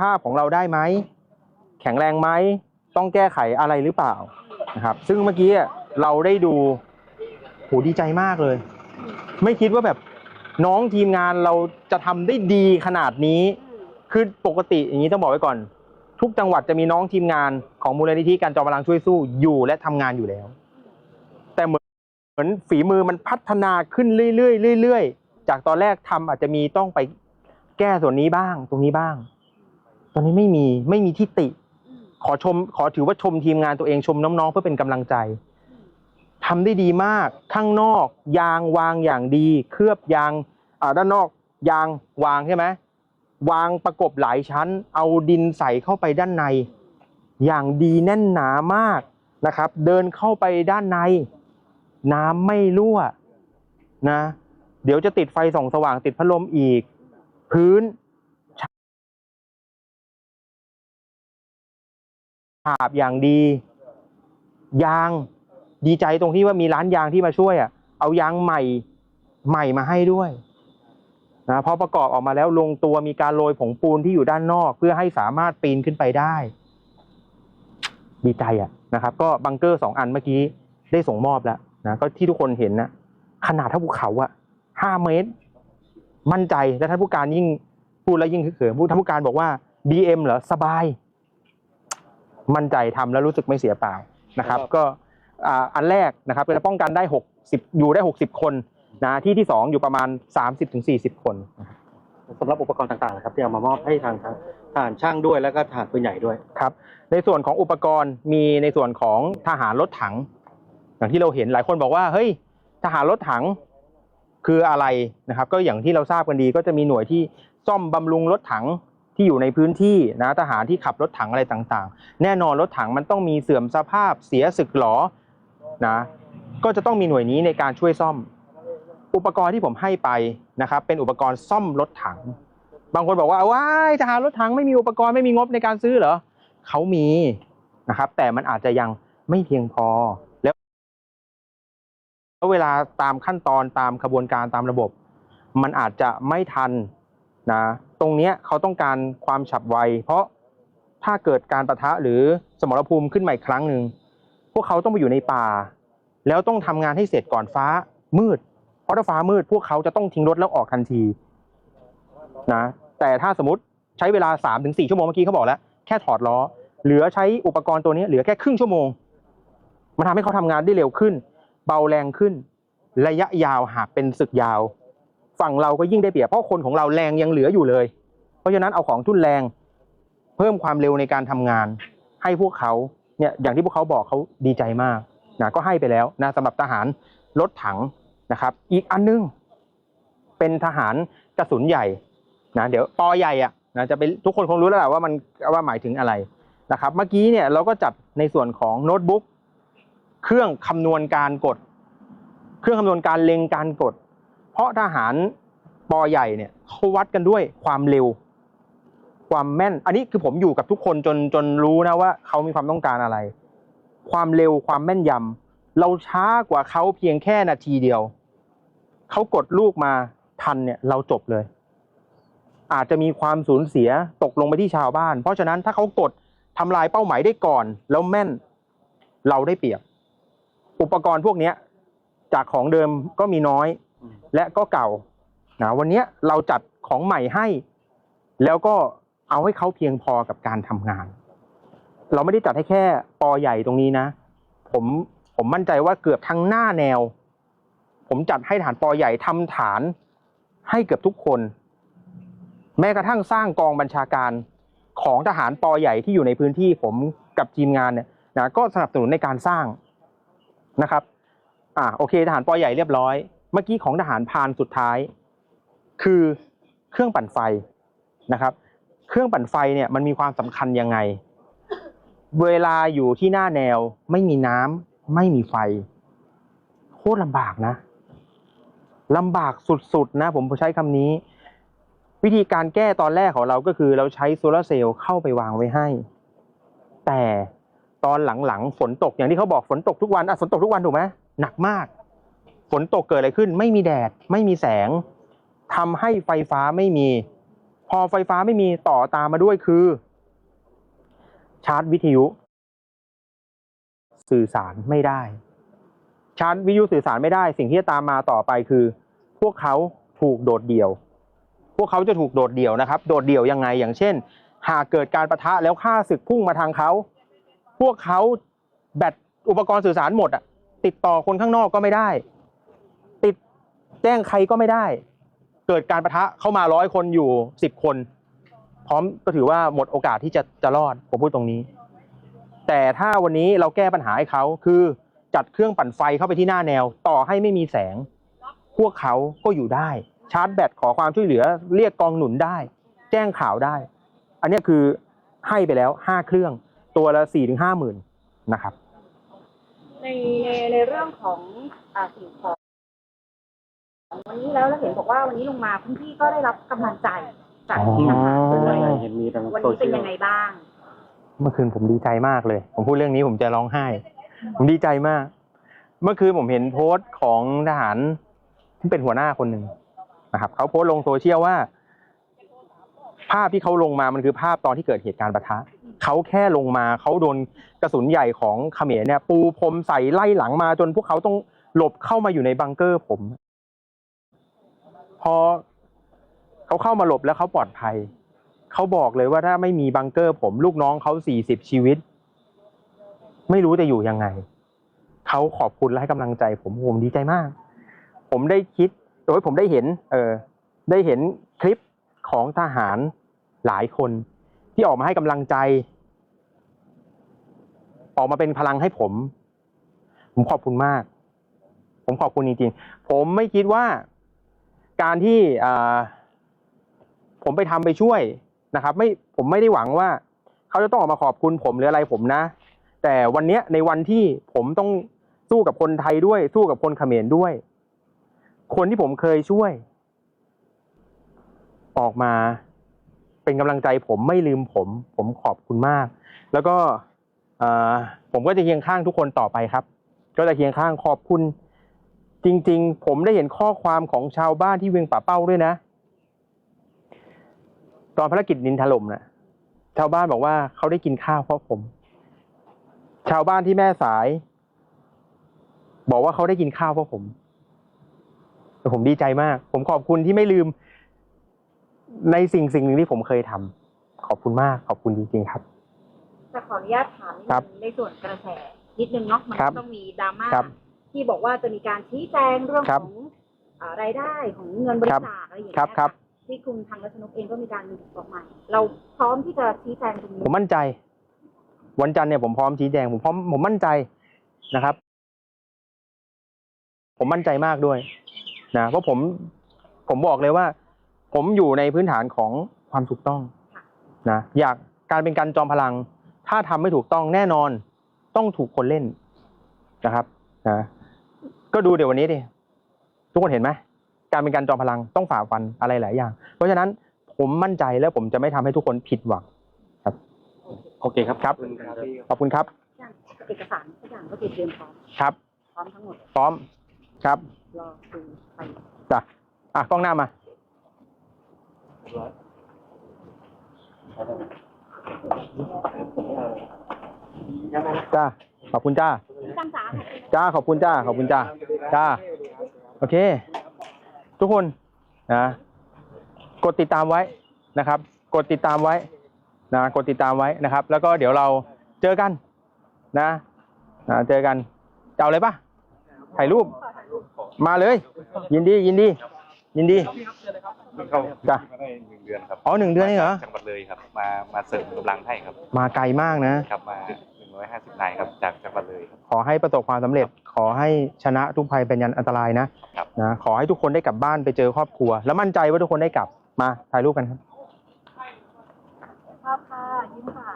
ภาพของเราได้ไหม แข็งแรงไหม ต้องแก้ไขอะไรหรือเปล่านะครับ ซึ่งเมื่อกี้เราได้ดูโหดีใจมากเลย ไม่คิดว่าแบบน้องทีมงานเราจะทำได้ดีขนาดนี้ คือปกติอย่างนี้ต้องบอกไว้ก่อน ทุกจังหวัดจะมีน้องทีมงานของมูลนิธิการจอมพลังช่วยสู้อยู่และทำงานอยู่แล้ว แต่เหมือนเหมือนฝีมือมันพัฒนาขึ้นเรื่อยๆเรื่อยๆจากตอนแรกทำอาจจะมีต้องไปแก้ส่วนนี้บ้าง ตรงนี้บ้าง ตอนนี้ไม่มีไม่มีที่ติ ขอชมขอถือว่าชมทีมงานตัวเองชมน้องๆ เพื่อเป็นกำลังใจทำได้ดีมากข้างนอก ยางวางอย่างดี เคลือบยางอ่าด้านนอก ยางวางใช่ไหมวางประกบหลายชั้น เอาดินใส่เข้าไปด้านใน อย่างดีแน่นหนามากนะครับ เดินเข้าไปด้านใน น้ำไม่รั่วนะ เดี๋ยวจะติดไฟส่องสว่างติดพัดลมอีก พื้นาบอย่างดี ยางดีใจตรงที่ว่ามีร้านยางที่มาช่วยอะเอายางใหม่ใหม่มาให้ด้วยนะพอประกอบออกมาแล้วลงตัวมีการโรยผงปูนที่อยู่ด้านนอก เพื่อให้สามารถปีนขึ้นไปได้ ดีใจอะนะครับ ก็บังเกอร์สองอันเมื่อกี้ได้ส่งมอบแล้วนะก็ที่ทุกคนเห็นนะขนาดเท่าภูเขาอะห้าเมตร มั่นใจและท่านผู้การยิ่งพูดแล้วยิ่งเขินผู้ท่านผู้การบอกว่า BM เหรอสบาย มั่นใจทำแล้วรู้สึกไม่เสียเปล่านะครับ ก็อ่าอันแรกนะครับจะป้องกันได้ 60 อยู่ได้ 60 คนนะที่ที่ 2 อยู่ประมาณ 30-40 คนสำหรับอุปกรณ์ต่างๆนะครับที่เอามามอบให้ทางทางทหารช่างด้วยแล้วก็ทหารปืนใหญ่ด้วยครับ ในส่วนของอุปกรณ์มีในส่วนของทหารรถถัง อย่างที่เราเห็นหลายคนบอกว่าเฮ้ยทหารรถถังคืออะไรนะครับ ก็อย่างที่เราทราบกันดีก็จะมีหน่วยที่ซ่อมบำรุงรถถัง ที่อยู่ในพื้นที่นะทหารที่ขับรถถังอะไรต่างๆ แน่นอนรถถังมันต้องมีเสื่อมสภาพเสียสึกหรอนะก็จะต้องมีหน่วยนี้ในการช่วยซ่อม อุปกรณ์ที่ผมให้ไปนะครับเป็นอุปกรณ์ซ่อมรถถัง บางคนบอกว่าว้ายทหารรถถังไม่มีอุปกรณ์ไม่มีงบในการซื้อเหรอเขามีนะครับแต่มันอาจจะยังไม่เพียงพอแล้วแล้วเวลาตามขั้นตอนตามขบวนการตามระบบ มันอาจจะไม่ทันนะ ตรงนี้เขาต้องการความฉับไว เพราะถ้าเกิดการประทะหรือสมรภูมิขึ้นมาอีกครั้งหนึ่งพวกเขาต้องไปอยู่ในป่า แล้วต้องทำงานให้เสร็จก่อนฟ้ามืด เพราะถ้าฟ้ามืด พวกเขาจะต้องทิ้งรถแล้วออกทันทีนะแต่ถ้าสมมติใช้เวลา3-4ถึงสชั่วโมงเมื่อกี้เขาบอกแล้วแค่ถอดล้อ เหลือใช้อุปกรณ์ตัวนี้เหลือแค่ครึ่งชั่วโมง มันทำให้เขาทำงานได้เร็วขึ้น เบาแรงขึ้น ระยะยาวหากเป็นศึกยาว ฝั่งเราก็ยิ่งได้เปรียบเพราะคนของเราแรงยังเหลืออยู่เลย เพราะฉะนั้นเอาของทุนแรง เพิ่มความเร็วในการทำงาน ให้พวกเขาเนี่ยอย่างที่พวกเขาบอกเขาดีใจมากนะก็ให้ไปแล้วนะสำหรับทหารรถถังนะครับ อีกอันนึง เป็นทหารกระสุนใหญ่นะเดี๋ยวปอใหญ่อะนะจะเป็นทุกคนคงรู้แล้วแหละว่ามันว่าหมายถึงอะไรนะครับ เมื่อกี้เนี่ยเราก็จัดในส่วนของโน้ตบุ๊กเครื่องคำนวณการกด เครื่องคำนวณการเล็งการกด ราะทหารปอใหญ่เนี่ยเขาวัดกันด้วยความเร็ว ความแม่น อันนี้คือผมอยู่กับทุกคนจนจนรู้นะว่าเขามีความต้องการอะไร ความเร็วความแม่นยำเราช้ากว่าเขาเพียงแค่นาทีเดียวเขากดลูกมาทันเนี่ยเราจบเลย อาจจะมีความสูญเสียตกลงไปที่ชาวบ้าน เพราะฉะนั้นถ้าเขากดทำลายเป้าหมายได้ก่อน แล้วแม่นเราได้เปรียบ อุปกรณ์พวกเนี้ยจากของเดิมก็มีน้อย และก็เก่านะวันนี้เราจัดของใหม่ให้ แล้วก็เอาให้เขาเพียงพอกับการทำงาน เราไม่ได้จัดให้แค่ปอใหญ่ตรงนี้นะ ผมผมมั่นใจว่าเกือบทั้งหน้าแนว ผมจัดให้ฐานปอใหญ่ทำฐานให้เกือบทุกคน แม้กระทั่งสร้างกองบัญชาการของทหารปอใหญ่ที่อยู่ในพื้นที่ผมกับทีมงานเนี่ยนะก็สนับสนุนในการสร้างนะครับ อ่าโอเคทหารปอใหญ่เรียบร้อย เมื่อกี้ของทหารพานสุดท้าย คือเครื่องปั่นไฟนะครับ เครื่องปั่นไฟเนี่ยมันมีความสำคัญยังไง เวลาอยู่ที่หน้าแนวไม่มีน้ำไม่มีไฟโคตรลำบากนะลำบากสุดๆนะผมใช้คำนี้ วิธีการแก้ตอนแรกของเราก็คือเราใช้โซลาร์เซลล์เข้าไปวางไว้ให้ แต่ตอนหลังๆฝนตกอย่างที่เขาบอกฝนตกทุกวันอะฝนตกทุกวันถูกไหมหนักมาก ฝนตกเกิดอะไรขึ้น ไม่มีแดด ไม่มีแสงทำให้ไฟฟ้าไม่มี พอไฟฟ้าไม่มีต่อตามมาด้วยคือ ชาร์จวิทยุ สื่อสารไม่ได้ ชาร์จวิทยุสื่อสารไม่ได้ สิ่งที่จะตามมาต่อไปคือ พวกเขาถูกโดดเดี่ยว พวกเขาจะถูกโดดเดี่ยวนะครับ โดดเดี่ยวยังไง อย่างเช่น หากเกิดการประทะแล้วฆ่าศึกพุ่งมาทางเขา พวกเขาแบตอุปกรณ์สื่อสารหมดอะติดต่อคนข้างนอกก็ไม่ได้ แจ้งใครก็ไม่ได้ เกิดการประทะเข้ามาร้อยคนอยู่สิบคน พร้อมก็ถือว่าหมดโอกาสที่จะจะรอดผมพูดตรงนี้ แต่ถ้าวันนี้เราแก้ปัญหาให้เขาคือจัดเครื่องปั่นไฟเข้าไปที่หน้าแนว ต่อให้ไม่มีแสง พวกเขาก็อยู่ได้ ชาร์จแบตขอความช่วยเหลือ เรียกกองหนุนได้ แจ้งข่าวได้ อันนี้คือให้ไปแล้วห้าเครื่อง ตัวละสี่ถึงห้าหมื่นนะครับในในในเรื่องของอสิ่งของ วันนี้แล้วเราเห็นบอกว่าวันนี้ลงมาพื้นที่ก็ได้รับกำลังใจจากอ๋อทหารด้วย เห็นมีทางวันโซนี้เชีเป็นยลยังไงบ้าง เมื่อคืนผมดีใจมากเลย ผมพูดเรื่องนี้ผมจะร้องไห้ ผมดีใจมาก เมื่อคืนผมเห็นโพสต์ของทหารที่เป็นหัวหน้าคนหนึ่งนะครับเขาโพสต์ลงโซเชียลว่า ภาพที่เขาลงมามันคือภาพตอนที่เกิดเหตุการณ์ปะทะเขาแค่ลงมาเขาโดนกระสุนใหญ่ของเขมรเนี่ย ปูพรมใส่ไล่หลังมาจนพวกเขาต้องหลบเข้ามาอยู่ในบังเกอร์ผม พอเขาเข้ามาหลบแล้วเขาปลอดภัย เขาบอกเลยว่าถ้าไม่มีบังเกอร์ ผมลูกน้องเขาสี่สิบชีวิต ไม่รู้จะอยู่ยังไง เขาขอบคุณและให้กำลังใจ ผมผมดีใจมาก ผมได้คิดโดยผมได้เห็น เออ ได้เห็นคลิปของทหารหลายคน ที่ออกมาให้กำลังใจ ออกมาเป็นพลังให้ผม ผมขอบคุณมาก ผมขอบคุณจริงๆ ผมไม่คิดว่า การที่ผมไปทำไปช่วยนะครับ ไม่ผมไม่ได้หวังว่าเขาจะต้องออกมาขอบคุณผมหรืออะไรผมนะ แต่วันเนี้ยในวันที่ผมต้องสู้กับคนไทยด้วย สู้กับคนเขมรด้วย คนที่ผมเคยช่วย ออกมาเป็นกำลังใจผมไม่ลืมผม ผมขอบคุณมาก แล้วก็ผมก็จะเคียงข้างทุกคนต่อไปครับ ก็จะเคียงข้างขอบคุณ จริง ๆ ผมได้เห็นข้อความของชาวบ้านที่เวียงป่าเป้าด้วยนะ ตอนภารกิจดินถล่มนะชาวบ้านบอกว่าเขาได้กินข้าวเพราะผม ชาวบ้านที่แม่สาย บอกว่าเขาได้กินข้าวเพราะผมแต่ผมดีใจมาก ผมขอบคุณที่ไม่ลืม ในสิ่งสิ่งหนึ่งที่ผมเคยทำขอบคุณมาก ขอบคุณจริงๆครับจะขออนุญาตถามนิดครันึบงในส่วนกระแสนิดนึงเนาะมันครับต้องมีดราม่าครับ ที่บอกว่าจะมีการชี้แจงเรื่องครัขบองอ่ารายได้ของเงินบริจาคอะไรอย่างเงี้ยครับครับะที่คุณทางรัชนกเองก็มีการบอกมาเราพร้อมที่จะชี้แจงตรงนี้ผมมั่นใจ วันจันทร์เนี่ยผมพร้อมชี้แจงผมพร้อมผมมั่นใจนะครับ ผมมั่นใจมากด้วยนะเพราะผมผมบอกเลยว่า ผมอยู่ในพื้นฐานของความถูกต้องนะอยากการเป็นการจอมพลัง ถ้าทำไม่ถูกต้องแน่นอนต้องถูกคนเล่นนะครับนะ ก็ดูเดี๋ยววันนี้ดิทุกคนเห็นไหมการเป็นการจอมพลังต้องฝ่าฟันอะไรหลายอย่าง เพราะฉะนั้นผมมั่นใจและผมจะไม่ทำให้ทุกคนผิดหวังโอเคครับครับขอบคุณครับเอกสารทุกอย่างก็คือเตรียมพร้อมครับพร้อมทั้งหมดพร้อมครับรอดูไปจ้ะอะกล้องหน้ามาจ้าขอบคุณจ้า พี่ตั้งจ๋าจ้าขอบคุณจ้าขอบคุณจ้าจ้า โอเค ทุกคนนะกดติดตามไว้นะครับ กดติดตามไว้นะกดติดตามไว้นะครับ แล้วก็เดี๋ยวเราเจอกันนะนะเจอกันจะเอาเลยปะถ่ายรูป มาเลย ยินดียินดี ยินดีเข้าจ้ะมาได้หนึ่งเดือนครับอ๋อหนึ่งเดือนนี่เหรอจังหวัดเลยครับ มามาเสริมกำลังให้ครับ มาไกลมากนะครับมา หนึ่งร้อยห้าสิบนายครับจากจังหวัดเลยครับ ขอให้ประสบความสำเร็จ ขอให้ชนะทุกภัยเป็นยันอันตรายนะครับ นะขอให้ทุกคนได้กลับบ้านไปเจอครอบครัว แล้วมั่นใจว่าทุกคนได้กลับมาถ่ายรูปกันครับภาพค่ะยิ้มค่ะ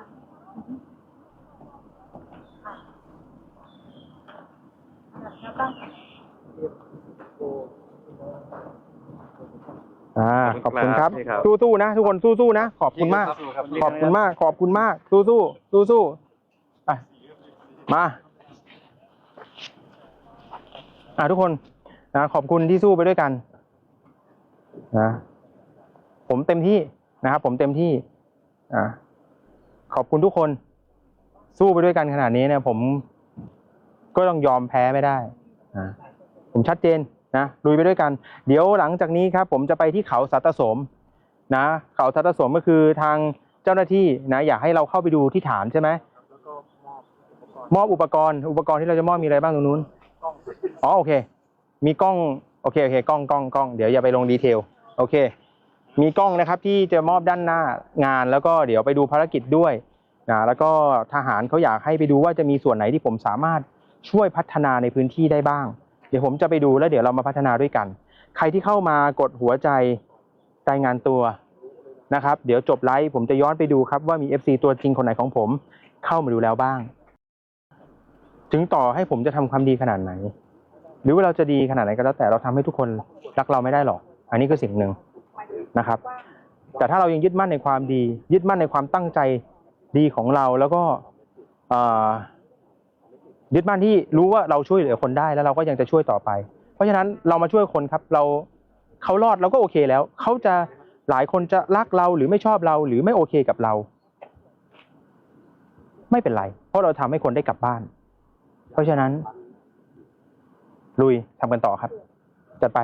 อะแล้วก็อ่าขอบคุณครับนี่ครับสู้ๆนะ ทุกคนสู้ๆนะ ขอบคุณมาก ขอบคุณมาก ขอบคุณมาก สู้ๆสู้ๆอะ มา อ่าทุกคนนะขอบคุณที่สู้ไปด้วยกันนะผมเต็มที่นะครับ ผมเต็มที่อ่าขอบคุณทุกคน สู้ไปด้วยกันขนาดนี้เนี่ย ผมก็ต้องยอมแพ้ไม่ได้อ่าผมชัดเจนนะลุยไปด้วยกัน เดี๋ยวหลังจากนี้ครับ ผมจะไปที่เขาสัตสมนะ เขาสัตสมก็คือทางเจ้าหน้าที่นะอยากให้เราเข้าไปดูที่ฐานใช่ไหม มอบอุปกรณ์ อุปกรณ์ที่เราจะมอบมีอะไรบ้างตรงนู้นอ๋อโอเค มีกล้องโอเคโอเคกล้องกล้องกล้องเดี๋ยวอย่าไปลงดีเทลโอเค มีกล้องนะครับที่จะมอบด้านหน้างานแล้วก็เดี๋ยวไปดูภารกิจด้วยนะแล้วก็ทหารเขาอยากให้ไปดูว่าจะมีส่วนไหนที่ผมสามารถช่วยพัฒนาในพื้นที่ได้บ้าง เดี๋ยวผมจะไปดูแล้วเดี๋ยวเรามาพัฒนาด้วยกัน ใครที่เข้ามากดหัวใจรายงานตัวนะครับ เดี๋ยวจบไลฟ์ผมจะย้อนไปดูครับว่ามี FC ตัวจริงคนไหนของผมเข้ามาดูแล้วบ้าง ถึงต่อให้ผมจะทำความดีขนาดไหน หรือว่าเราจะดีขนาดไหนก็แล้วแต่เราทำให้ทุกคนรักเราไม่ได้หรอก อันนี้คือสิ่งหนึ่งนะครับ แต่ถ้าเรายังยึดมั่นในความดี ยึดมั่นในความตั้งใจดีของเราแล้วก็ยึดมั่นที่รู้ว่าเราช่วยเหลือคนได้แล้วเราก็ยังจะช่วยต่อไป เพราะฉะนั้นเรามาช่วยคนครับเราเขารอดเราก็โอเคแล้วเขาจะหลายคนจะรักเราหรือไม่ชอบเราหรือไม่โอเคกับเรา ไม่เป็นไร เพราะเราทำให้คนได้กลับบ้าน เพราะฉะนั้น ลุยทำกันต่อครับ จัดไป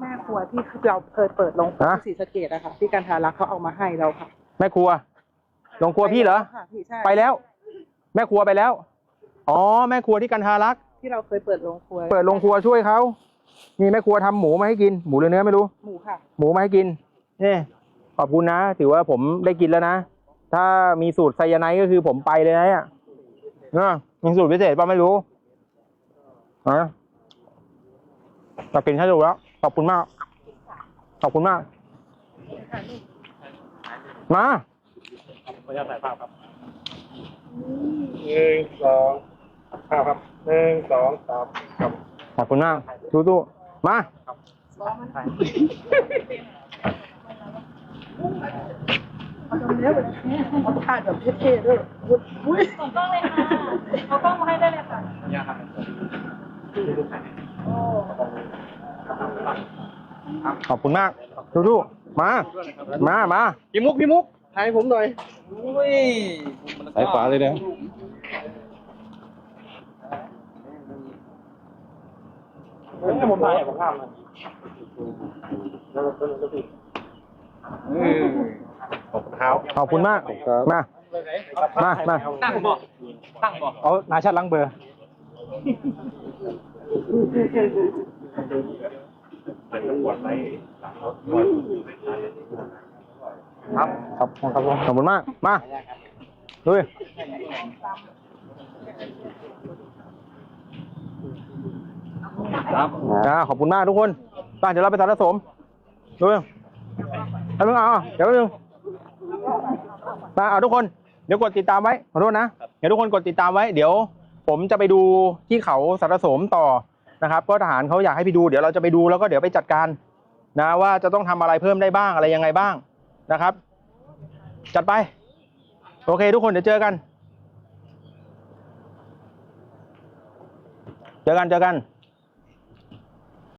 แม่ครัวที่เราเคยเปิดโรงครัวฮะ ที่ศรีสะเกดอะค่ะที่การทารักเขาเอามาให้เราค่ะแม่ครัวลงครัวพี่เหรอ ค่ะพี่ใช่ไปแล้ว แม่ครัวไปแล้ว อ๋อ แม่ครัวที่กันทารักษ์ที่เราเคยเปิดโรงครัวเปิดโรงครัวช่วยเขามีแม่ครัวทำหมูมาให้กิน หมูหรือเนื้อไม่รู้ หมูค่ะ หมูมาให้กินนี่ขอบคุณนะ ถือว่าผมได้กินแล้วนะ ถ้ามีสูตรไซยาไนด์ก็คือผมไปเลยนะเนี่ยเนอะ มีสูตรพิเศษป่ะไม่รู้นะแต่กินให้ดูแล้ว ขอบคุณมาก ขอบคุณมาก มาหนึ่งสองภาพครับหนึ่งสองสามครับขอบคุณมากสู้ๆมา เอาถ่ายแบบเท่ๆด้วยอุ้ยส่งกล้องเลยค่ะเอากล้องมาให้ได้เลยค่ะขอบคุณมากสู้ๆมา มา มาพี่มุกพี่มุกถ่ายให้ผมหน่อยสายฝาเลยนะผมถ่ายผมข้ามเลย ขอบคุณเท้าขอบคุณมาก มา มา มา ตั้งบ่ตั้งบ่เอานาชัดล้างเบอร์ ครับ ครับครับผมขอบคุณมาก มาลุยอ่าขอบคุณมากทุกคนไป้าเดี๋ยวเราไปสารสมดูเอาเพิ่งเอาเอาเดี๋ยวแป๊บ นึงมาเอาทุกคนเดี๋ยวกดติดตามไว้ขอโทษนะเดี๋ยวทุกคนกดติดตามไว้เดี๋ยว ผมจะไปดูที่เขาสารสมต่อนะครับก็ทหารเขาอยากให้ไปดูเดี๋ยวเราจะไปดูแล้วก็เดี๋ยวไปจัดการนะว่าจะต้องทำอะไรเพิ่มได้บ้างอะไรยังไงบ้างนะครับ จัดไป โอเค ทุกคนเดี๋ยวเจอกัน เจอกันเจอกัน